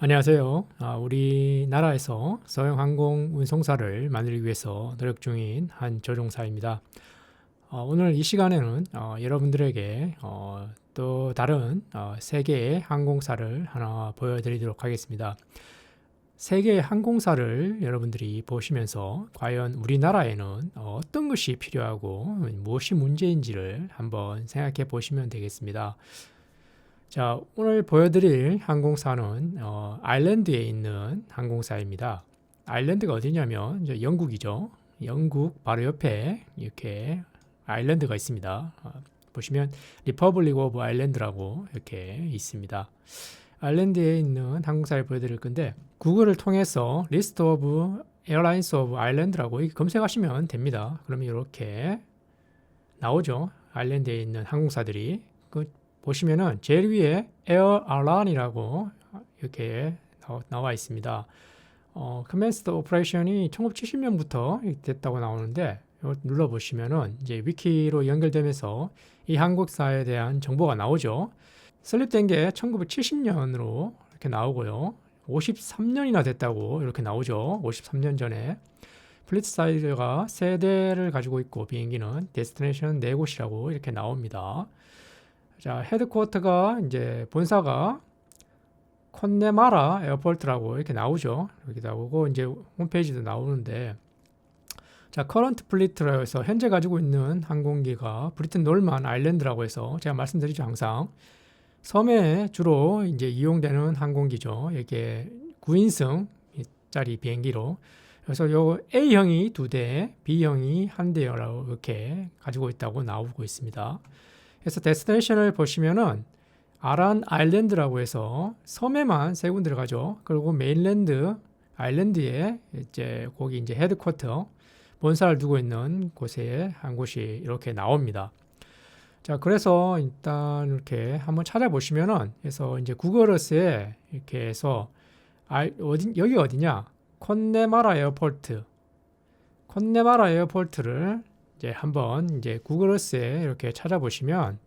안녕하세요. 아, 우리나라에서 소형 항공 운송사를 만들기 위해서 노력 중인 한 조종사입니다. 어, 오늘 이 시간에는 어, 여러분들에게 어, 또 다른 어, 세계의 항공사를 하나 보여드리도록 하겠습니다. 세계의 항공사를 여러분들이 보시면서 과연 우리나라에는 어떤 것이 필요하고 무엇이 문제인지를 한번 생각해 보시면 되겠습니다. 자, 오늘 보여드릴 항공사는 어, 아일랜드에 있는 항공사입니다. 아일랜드가 어디냐면 이제 영국이죠. 영국 바로 옆에 이렇게 아일랜드가 있습니다. 어, 보시면 리퍼블릭 오브 아일랜드라고 이렇게 있습니다. 아일랜드에 있는 항공사를 보여드릴 건데 구글을 통해서 리스트 오브 에어라인스 오브 아일랜드라고 검색하시면 됩니다. 그러면 이렇게 나오죠. 아일랜드에 있는 항공사들이 그 보시면은 제일 위에 에어 알란이라고 이렇게 나와 있습니다. 어, 커맨스드 오퍼레이션이 1970년부터 됐다고 나오는데 눌러 보시면은 이제 위키로 연결되면서 이 한국사에 대한 정보가 나오죠. 설립된 게 1970년으로 이렇게 나오고요. 53년이나 됐다고 이렇게 나오죠. 53년 전에 플리트 사이즈가 세 대를 가지고 있고 비행기는 데스티네이션 네 곳이라고 이렇게 나옵니다. 자, 헤드쿼터가 이제 본사가 콘네마라 에어포트라고 이렇게 나오죠. 여기 나오고 이제 홈페이지도 나오는데 자, 커런트 플리트라고 해서 현재 가지고 있는 항공기가 브리튼 놀만 아일랜드라고 해서 제가 말씀드리죠, 항상. 섬에 주로 이제 이용되는 항공기죠. 이게 9인승 짜리 비행기로. 그래서 요 A형이 두 대, B형이 한 대라고 이렇게 가지고 있다고 나오고 있습니다. 그래서 데스티네이션을 보시면은 아란 아일랜드라고 해서 섬에만 세 군데를 가죠. 그리고 메인랜드 아일랜드에 이제 거기 이제 헤드쿼터 본사를 두고 있는 곳에 한 곳이 이렇게 나옵니다. 자, 그래서 일단 이렇게 한번 찾아보시면은 그래서 이제 구글어스에 이렇게 해서 아, 어디 여기 어디냐? 콘네마라 에어포트. 콘네마라 에어포트를 이제 한번 이제 구글어스에 이렇게 찾아보시면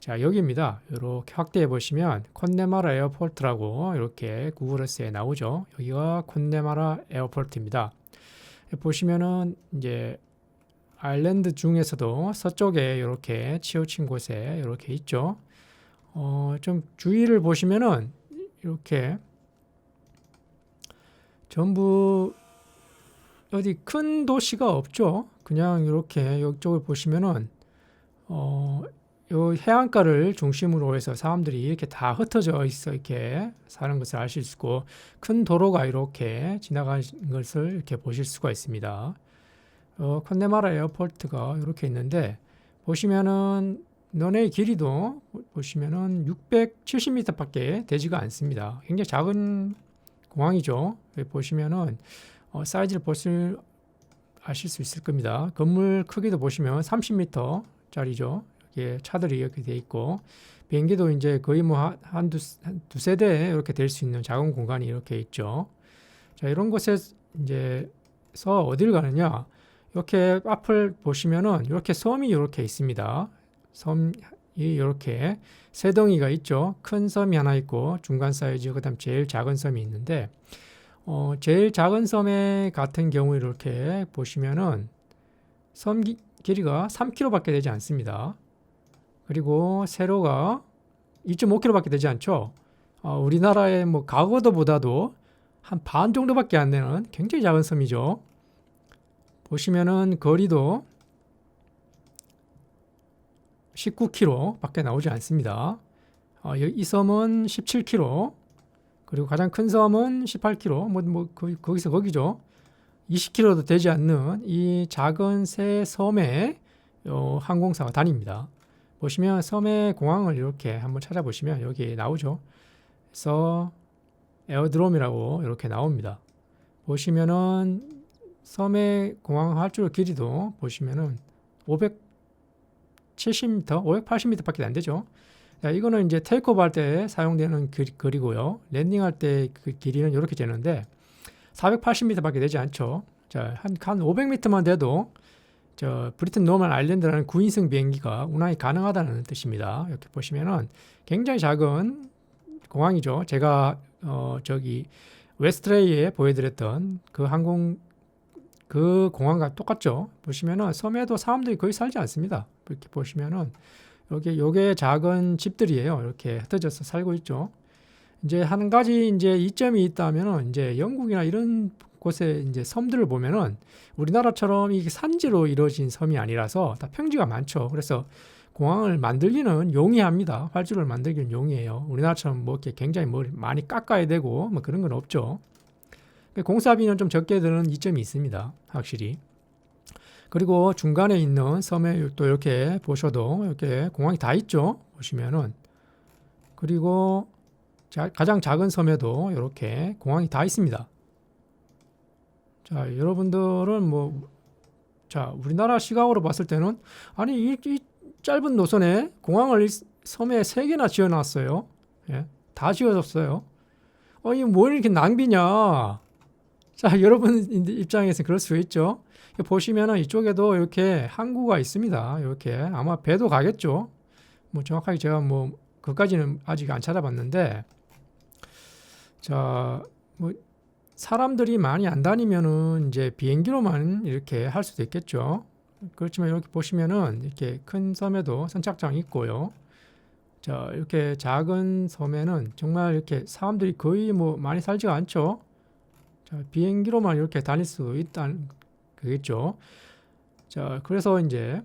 자 여기입니다. 이렇게 확대해 보시면 콘네마라 에어포트라고 이렇게 구글어스에 나오죠. 여기가 콘네마라 에어포트입니다. 보시면은 이제 아일랜드 중에서도 서쪽에 이렇게 치우친 곳에 이렇게 있죠. 어, 좀 주위를 보시면은 이렇게 전부 어디 큰 도시가 없죠. 그냥 이렇게 이쪽을 보시면은 어, 요 해안가를 중심으로 해서 사람들이 이렇게 다 흩어져 있어 이렇게 사는 것을 아실 수 있고 큰 도로가 이렇게 지나가는 것을 이렇게 보실 수가 있습니다. 어, 컨네마라 에어포트가 이렇게 있는데 보시면은 너네의 길이도 보시면은 670m밖에 되지가 않습니다. 굉장히 작은 공항이죠. 보시면은 어, 사이즈를 보실 아실 수 있을 겁니다. 건물 크기도 보시면 30m짜리죠. 이게 차들이 이렇게 돼 있고 비행기도 이제 거의 뭐 한두 두세 대 이렇게 될 수 있는 작은 공간이 이렇게 있죠. 자 이런 곳에 이제서 어디를 가느냐? 이렇게 앞을 보시면은 이렇게 섬이 이렇게 있습니다. 섬이 이렇게 세 덩이가 있죠. 큰 섬이 하나 있고 중간 사이즈 그다음 제일 작은 섬이 있는데 어, 제일 작은 섬의 같은 경우 이렇게 보시면은 섬 기, 길이가 3km밖에 되지 않습니다. 그리고 세로가 2.5km밖에 되지 않죠. 어, 우리나라의 뭐 가거도보다도 한 반 정도밖에 안 되는 굉장히 작은 섬이죠. 보시면은 거리도 19km밖에 나오지 않습니다. 어, 이 섬은 17km, 그리고 가장 큰 섬은 18km, 뭐, 뭐 거기서 거기죠. 20km도 되지 않는 이 작은 새 섬에 어, 항공사가 다닙니다. 보시면 섬의 공항을 이렇게 한번 찾아보시면 여기 나오죠. 그래서 에어드롬이라고 이렇게 나옵니다. 보시면은 섬의 공항 활주 길이도 보시면은 570m, 580m밖에 안 되죠. 자, 이거는 이제 테이크오프 할때 사용되는 글, 이고요 랜딩할 때 그 길이는 이렇게 되는데 480m밖에 되지 않죠. 자, 한, 한 500m만 돼도 저 브리튼 노멀 아일랜드라는 9인승 비행기가 운항이 가능하다는 뜻입니다. 이렇게 보시면은 굉장히 작은 공항이죠. 제가 어 저기 웨스트레이에 보여드렸던 그 항공 그 공항과 똑같죠. 보시면은 섬에도 사람들이 거의 살지 않습니다. 이렇게 보시면은 여기 요게 작은 집들이에요. 이렇게 흩어져서 살고 있죠. 이제 한 가지 이제 이점이 있다면은 이제 영국이나 이런 곳에 이제 섬들을 보면은 우리나라처럼 이게 산지로 이루어진 섬이 아니라서 다 평지가 많죠. 그래서 공항을 만들기는 용이합니다. 활주를 만들기는 용이해요. 우리나라처럼 뭐 이렇게 굉장히 뭐 많이 깎아야 되고 뭐 그런 건 없죠. 공사비는 좀 적게 드는 이점이 있습니다. 확실히. 그리고 중간에 있는 섬에 또 이렇게 보셔도 이렇게 공항이 다 있죠. 보시면은 그리고 자, 가장 작은 섬에도 이렇게 공항이 다 있습니다. 자, 여러분들은 뭐, 자, 우리나라 시각으로 봤을 때는 아니 이, 이 짧은 노선에 공항을 섬에 세 개나 지어놨어요. 예, 다 지어졌어요. 어, 뭐 이렇게 낭비냐? 자, 여러분 입장에서 그럴 수 있죠. 보시면은 이쪽에도 이렇게 항구가 있습니다. 이렇게 아마 배도 가겠죠. 뭐 정확하게 제가 뭐 그까지는 아직 안 찾아봤는데 자, 뭐 사람들이 많이 안 다니면은 이제 비행기로만 이렇게 할 수도 있겠죠. 그렇지만 이렇게 보시면은 이렇게 큰 섬에도 선착장이 있고요. 자, 이렇게 작은 섬에는 정말 이렇게 사람들이 거의 뭐 많이 살지가 않죠. 자, 비행기로만 이렇게 다닐 수 있다는 그겠죠. 자, 그래서 이제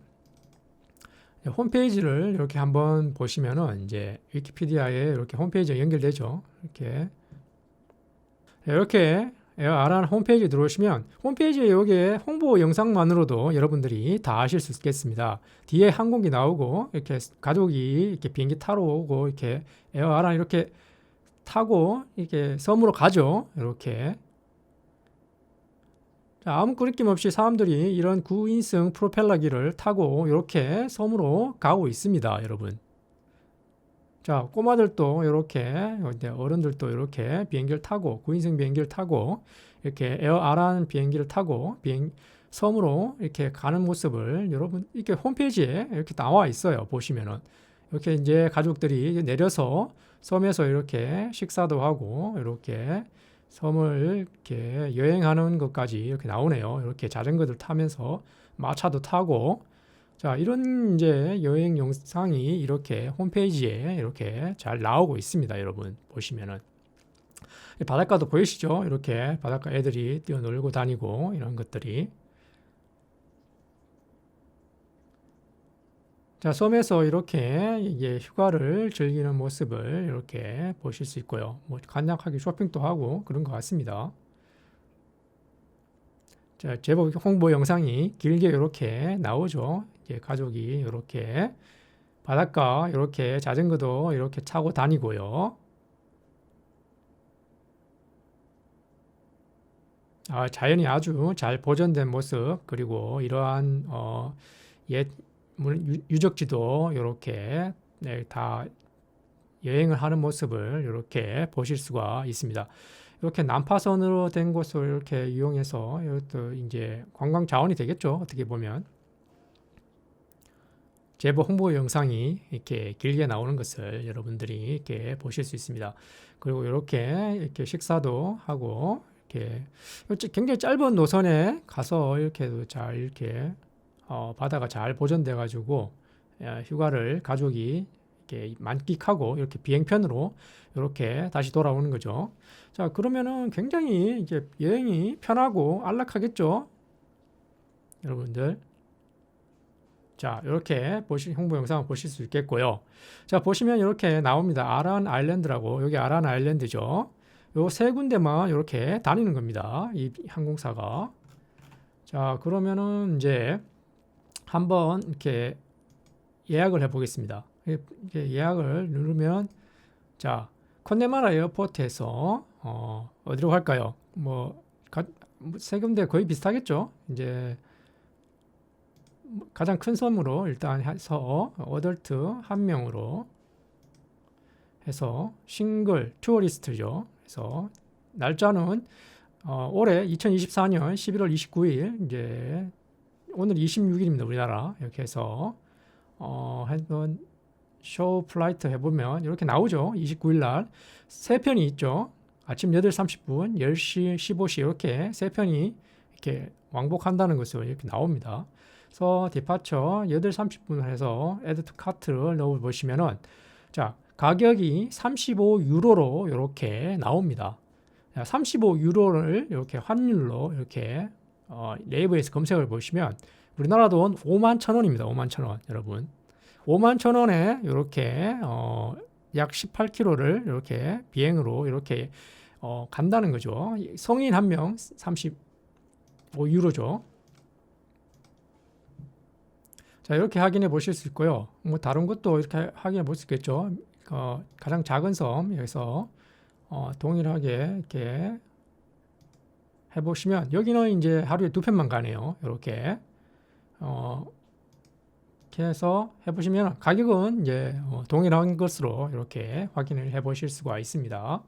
홈페이지를 이렇게 한번 보시면은 이제 위키피디아에 이렇게 홈페이지가 연결되죠. 이렇게 이렇게 아란 홈페이지에 들어오시면 홈페이지에 여기에 홍보 영상만으로도 여러분들이 다 아실 수 있겠습니다. 뒤에 항공기 나오고 이렇게 가족이 이렇게 비행기 타러 오고 이렇게 에어 아란 이렇게 타고 이렇게 섬으로 가죠. 이렇게 자, 아무 끄리낌 없이 사람들이 이런 9인승 프로펠러기를 타고 이렇게 섬으로 가고 있습니다, 여러분. 자, 꼬마들도 이렇게 어른들도 이렇게 비행기를 타고 9인승 비행기를 타고 이렇게 에어 아란 비행기를 타고 비행 섬으로 이렇게 가는 모습을 여러분 이렇게 홈페이지에 이렇게 나와 있어요. 보시면은 이렇게 이제 가족들이 내려서 섬에서 이렇게 식사도 하고 이렇게 섬을 이렇게 여행하는 것까지 이렇게 나오네요. 이렇게 자전거들 타면서 마차도 타고 자, 이런 이제 여행 영상이 이렇게 홈페이지에 이렇게 잘 나오고 있습니다. 여러분 보시면은 바닷가도 보이시죠? 이렇게 바닷가 애들이 뛰어놀고 다니고 이런 것들이 자, 섬에서 이렇게 이게 휴가를 즐기는 모습을 이렇게 보실 수 있고요. 뭐 간략하게 쇼핑도 하고 그런 것 같습니다. 자, 제법 홍보 영상이 길게 이렇게 나오죠. 이제 가족이 이렇게 바닷가 이렇게 자전거도 이렇게 차고 다니고요. 아, 자연이 아주 잘 보존된 모습 그리고 이러한 어, 옛 유적지도 이렇게 네, 다 여행을 하는 모습을 이렇게 보실 수가 있습니다. 이렇게 난파선으로 된 곳을 이렇게 이용해서 이것도 이제 관광 자원이 되겠죠. 어떻게 보면 제보 홍보 영상이 이렇게 길게 나오는 것을 여러분들이 이렇게 보실 수 있습니다. 그리고 이렇게 이렇게 식사도 하고 이렇게 굉장히 짧은 노선에 가서 이렇게 잘 이렇게 어, 바다가 잘 보존돼 가지고 휴가를 가족이 이렇게 만끽하고 이렇게 비행편으로 이렇게 다시 돌아오는 거죠. 자, 그러면은 굉장히 이제 여행이 편하고 안락하겠죠. 여러분들. 자, 이렇게 보시 홍보 영상을 보실 수 있겠고요. 자, 보시면 이렇게 나옵니다. 아란 아일랜드라고 여기 아란 아일랜드죠. 요 세 군데만 이렇게 다니는 겁니다. 이 항공사가. 자, 그러면은 이제 한번 이렇게 예약을 해 보겠습니다. 예약을 누르면 자 컨네마라 에어포트에서 어, 어디로 갈까요? 뭐, 가, 세 군데 거의 비슷하겠죠. 이제 가장 큰 섬으로 일단 해서 어덜트 한 명으로 해서 싱글 투어리스트죠. 그래서 날짜는 어, 올해 2024년 11월 29일 이제 오늘 26일입니다. 우리나라 이렇게 해서 어, 한번 쇼 플라이트 해보면 이렇게 나오죠. 29일 날 세 편이 있죠. 아침 8시 30분, 10시, 15시 이렇게 세 편이 이렇게 왕복한다는 것으로 이렇게 나옵니다. 그래서 디파처 8시 30분을 해서 add to cart를 넣어 보시면은 자, 가격이 35 유로로 이렇게 나옵니다. 35 유로를 이렇게 환율로 이렇게 어, 네이버에서 검색을 보시면 우리나라 돈 5만 천 원입니다. 5만 천 원, 여러분. 5만 천 원에 이렇게 어, 약 18km를 이렇게 비행으로 이렇게 어, 간다는 거죠. 성인 한 명 35유로죠. 자 이렇게 확인해 보실 수 있고요. 뭐 다른 것도 이렇게 확인해 볼 수 있겠죠. 어, 가장 작은 섬 여기서 어, 동일하게 이렇게 해보시면 여기는 이제 하루에 두 편만 가네요. 이렇게 어, 이렇게 해서 해보시면 가격은 이제 어, 동일한 것으로 이렇게 확인을 해보실 수가 있습니다.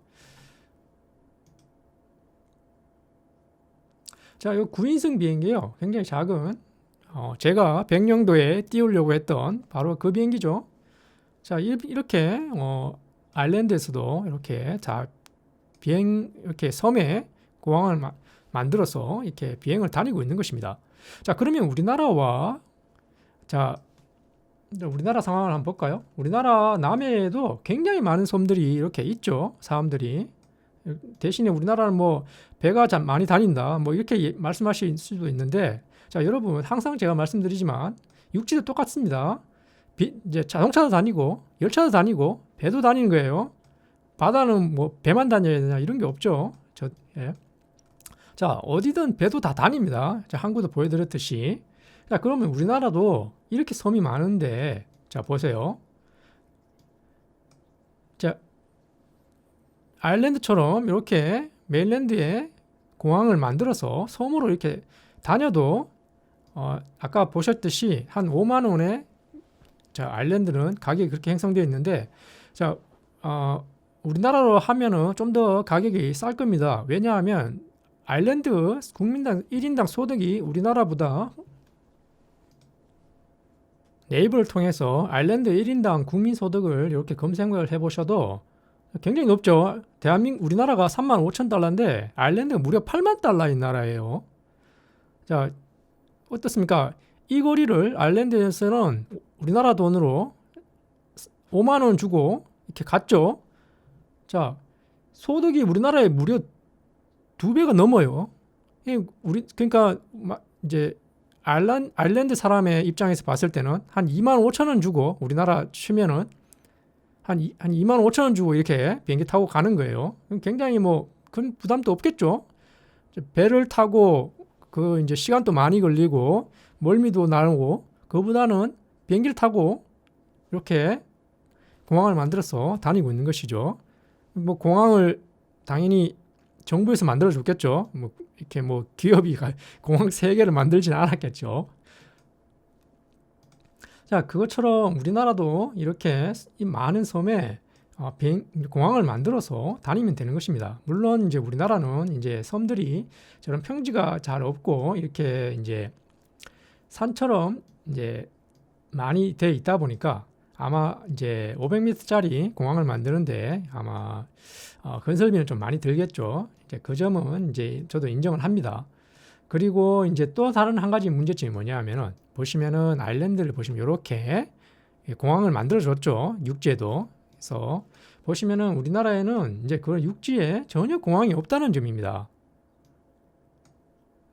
자, 이 9인승 비행기요. 굉장히 작은 어, 제가 백령도에 띄우려고 했던 바로 그 비행기죠. 자, 이렇게 어, 아일랜드에서도 이렇게 자 비행 이렇게 섬에 공항을 마, 만들어서 이렇게 비행을 다니고 있는 것입니다. 자, 그러면 우리나라와 자 우리나라 상황을 한번 볼까요? 우리나라 남해에도 굉장히 많은 섬들이 이렇게 있죠. 사람들이 대신에 우리나라는 뭐 배가 참 많이 다닌다. 뭐 이렇게 말씀하실 수도 있는데 자, 여러분 항상 제가 말씀드리지만 육지도 똑같습니다. 비, 이제 자동차도 다니고 열차도 다니고 배도 다니는 거예요. 바다는 뭐 배만 다녀야 되냐 이런 게 없죠. 저 예. 자, 어디든 배도 다 다닙니다. 자, 항구도 보여드렸듯이. 자, 그러면 우리나라도 이렇게 섬이 많은데, 자, 보세요. 자, 아일랜드처럼 이렇게 메인랜드에 공항을 만들어서 섬으로 이렇게 다녀도, 어, 아까 보셨듯이 한 5만 원에 자, 아일랜드는 가격이 그렇게 형성되어 있는데, 자, 어, 우리나라로 하면은 좀 더 가격이 쌀 겁니다. 왜냐하면 아일랜드 국민당 1인당 소득이 우리나라보다 네이버를 통해서 아일랜드 1인당 국민 소득을 이렇게 검색을 해 보셔도 굉장히 높죠. 대한민국 우리나라가 3만 5천 달러인데 아일랜드가 무려 8만 달러인 나라예요. 자, 어떻습니까? 이 거리를 아일랜드에서는 우리나라 돈으로 5만 원 주고 이렇게 갔죠. 자, 소득이 우리나라에 무려 두 배가 넘어요. 우리 그러니까 이제 아일랜, 아일랜드 사람의 입장에서 봤을 때는 한 2만 5천 원 주고 우리나라 치면은 한, 한 2만 5천 원 주고 이렇게 비행기 타고 가는 거예요. 굉장히 뭐 큰 부담도 없겠죠. 배를 타고 그 이제 시간도 많이 걸리고 멀미도 나고 그보다는 비행기를 타고 이렇게 공항을 만들어서 다니고 있는 것이죠. 뭐 공항을 당연히 정부에서 만들어 줬겠죠. 뭐 이렇게 뭐 기업이 공항 세 개를 만들지는 않았겠죠. 자, 그것처럼 우리나라도 이렇게 이 많은 섬에 어, 비행, 공항을 만들어서 다니면 되는 것입니다. 물론 이제 우리나라는 이제 섬들이 저런 평지가 잘 없고 이렇게 이제 산처럼 이제 많이 돼 있다 보니까 아마 이제 500m짜리 공항을 만드는데 아마 어, 건설비는 좀 많이 들겠죠. 이제 그 점은 이제 저도 인정을 합니다. 그리고 이제 또 다른 한 가지 문제점이 뭐냐면은 보시면은 아일랜드를 보시면 이렇게 공항을 만들어 줬죠. 육지에도. 그래서 보시면은 우리나라에는 이제 그런 육지에 전혀 공항이 없다는 점입니다.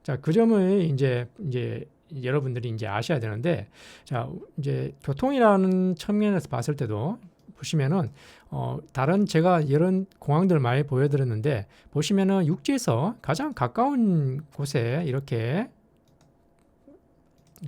자, 그 점을 이제 이제 여러분들이 이제 아셔야 되는데 자 이제 교통이라는 측면에서 봤을 때도 보시면은 어 다른 제가 이런 공항들 많이 보여드렸는데 보시면은 육지에서 가장 가까운 곳에 이렇게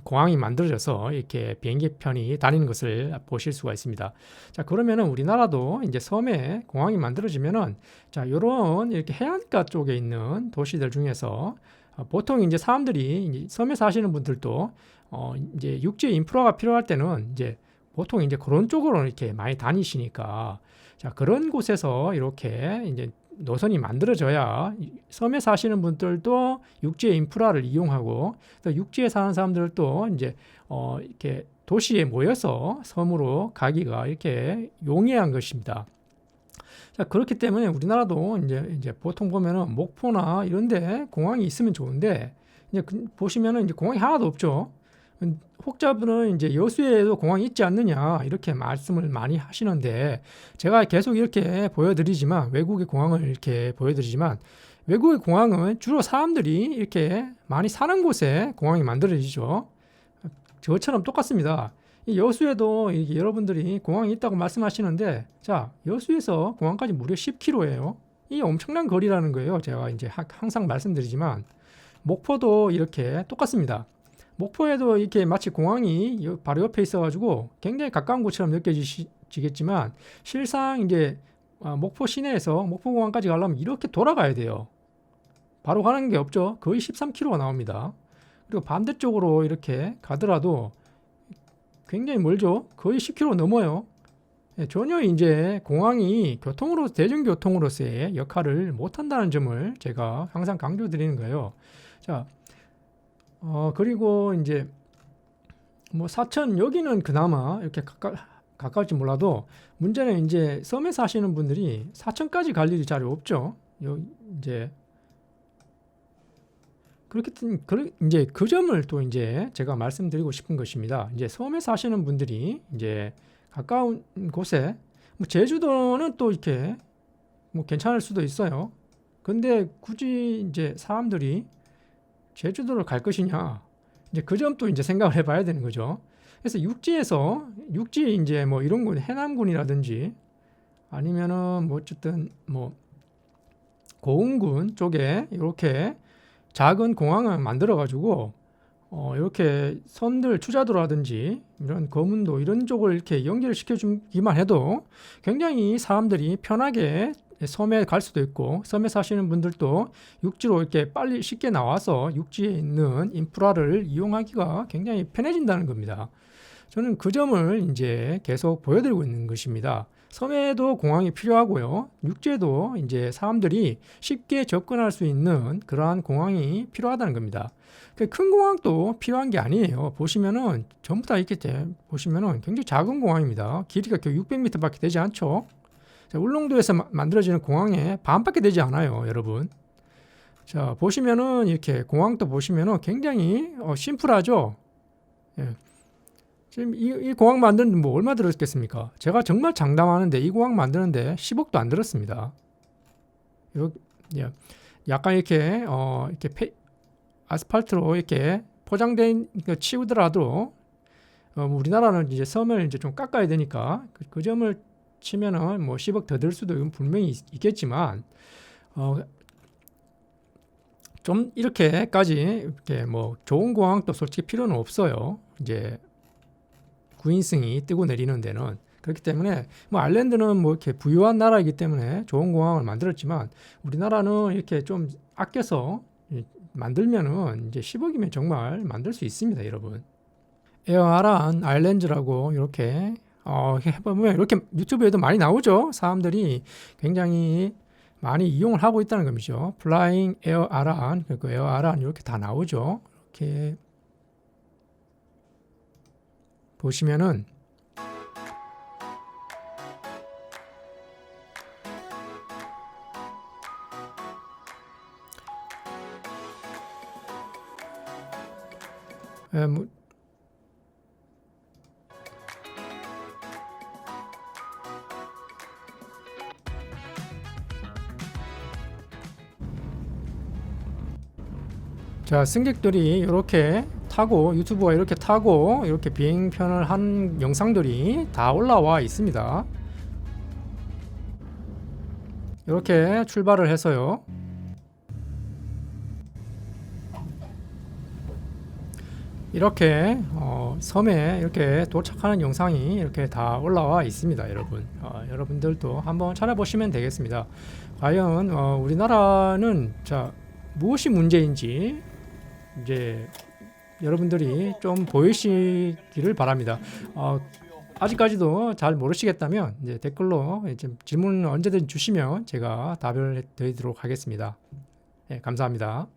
공항이 만들어져서 이렇게 비행기 편이 다니는 것을 보실 수가 있습니다. 자, 그러면은 우리나라도 이제 섬에 공항이 만들어지면은 자, 요런 이렇게 해안가 쪽에 있는 도시들 중에서 어, 보통 이제 사람들이 이제 섬에 사시는 분들도 어 이제 육지 인프라가 필요할 때는 이제 보통 이제 그런 쪽으로 이렇게 많이 다니시니까 자 그런 곳에서 이렇게 이제 노선이 만들어져야 섬에 사시는 분들도 육지의 인프라를 이용하고 또 육지에 사는 사람들도 이제 어 이렇게 도시에 모여서 섬으로 가기가 이렇게 용이한 것입니다. 자, 그렇기 때문에 우리나라도 이제 이제 보통 보면은 목포나 이런 데 공항이 있으면 좋은데 이제 그- 보시면은 이제 공항이 하나도 없죠. 음, 혹자분은 이제 여수에도 공항이 있지 않느냐 이렇게 말씀을 많이 하시는데 제가 계속 이렇게 보여드리지만 외국의 공항을 이렇게 보여드리지만 외국의 공항은 주로 사람들이 이렇게 많이 사는 곳에 공항이 만들어지죠. 저처럼 똑같습니다. 이 여수에도 여러분들이 공항이 있다고 말씀하시는데 자 여수에서 공항까지 무려 10km예요. 이 엄청난 거리라는 거예요. 제가 이제 하- 항상 말씀드리지만 목포도 이렇게 똑같습니다. 목포에도 이렇게 마치 공항이 여- 바로 옆에 있어가지고 굉장히 가까운 곳처럼 느껴지겠지만 실상 이제 아, 목포 시내에서 목포공항까지 가려면 이렇게 돌아가야 돼요. 바로 가는 게 없죠. 거의 13km가 나옵니다. 그리고 반대쪽으로 이렇게 가더라도 굉장히 멀죠. 거의 10km 넘어요. 예, 전혀 이제 공항이 교통으로 대중교통으로서의 역할을 못한다는 점을 제가 항상 강조드리는 거예요. 자, 어 그리고 이제 뭐 사천 여기는 그나마 이렇게 가까, 가까울지 몰라도 문제는 이제 섬에 사시는 분들이 사천까지 갈 일이 잘 없죠. 요 이제 때문에 그, 이제 그 점을 또 이제 제가 말씀드리고 싶은 것입니다. 이제 섬에 사시는 분들이 이제 가까운 곳에 뭐 제주도는 또 이렇게 뭐 괜찮을 수도 있어요. 근데 굳이 이제 사람들이 제주도를 갈 것이냐 이제 그 점도 이제 생각을 해봐야 되는 거죠. 그래서 육지에서 육지 이제 뭐 이런 군 해남군이라든지 아니면은 뭐 어쨌든 뭐 고흥군 쪽에 이렇게 작은 공항을 만들어 가지고 어 이렇게 선들 추자도라든지 이런 거문도 이런 쪽을 이렇게 연결시켜 주기만 해도 굉장히 사람들이 편하게 섬에 갈 수도 있고 섬에 사시는 분들도 육지로 이렇게 빨리 쉽게 나와서 육지에 있는 인프라를 이용하기가 굉장히 편해진다는 겁니다. 저는 그 점을 이제 계속 보여드리고 있는 것입니다. 섬에도 공항이 필요하고요. 육지에도 이제 사람들이 쉽게 접근할 수 있는 그러한 공항이 필요하다는 겁니다. 그큰 공항도 필요한 게 아니에요. 보시면은 전부 다 이렇게 돼. 보시면은 굉장히 작은 공항입니다. 길이가 겨우 600m밖에 되지 않죠. 자, 울릉도에서 마- 만들어지는 공항의 반밖에 되지 않아요, 여러분. 자, 보시면은 이렇게 공항도 보시면은 굉장히 어, 심플하죠. 예. 지금 이, 이 공항 만드는데 뭐 얼마 들었겠습니까? 제가 정말 장담하는데 이 공항 만드는데 10억도 안 들었습니다. 요, 예. 약간 이렇게 어 이렇게 페, 아스팔트로 이렇게 포장된 거 치우더라도 어, 우리나라는 이제 섬을 이제 좀 깎아야 되니까 그, 그 점을 치면은 뭐 10억 더 들 수도 분명히 있, 있겠지만 어, 좀 이렇게까지 이렇게 뭐 좋은 공항도 솔직히 필요는 없어요. 이제 구인승이 뜨고 내리는 데는 그렇기 때문에 뭐 아일랜드는 뭐 이렇게 부유한 나라이기 때문에 좋은 공항을 만들었지만 우리나라는 이렇게 좀 아껴서 이- 만들면은 이제 10억이면 정말 만들 수 있습니다, 여러분. 에어아란 아일랜드라고 이렇게 어, 해보면 이렇게 유튜브에도 많이 나오죠. 사람들이 굉장히 많이 이용을 하고 있다는 겁이죠. 플라잉 에어 아란, 그 에어 아란 이렇게 다 나오죠. 이렇게 보시면은 에, 뭐, 자, 승객들이 이렇게 타고 유튜브가 이렇게 타고 이렇게 비행편을 한 영상들이 다 올라와 있습니다. 이렇게 출발을 해서요. 이렇게 어, 섬에 이렇게 도착하는 영상이 이렇게 다 올라와 있습니다, 여러분. 어, 여러분들도 한번 찾아보시면 되겠습니다. 과연 어, 우리나라는 자 무엇이 문제인지 이제 여러분들이 좀 보이시기를 바랍니다. 어, 아직까지도 잘 모르시겠다면 이제 댓글로 이제 질문 언제든 주시면 제가 답을 드리도록 하겠습니다. 네, 감사합니다.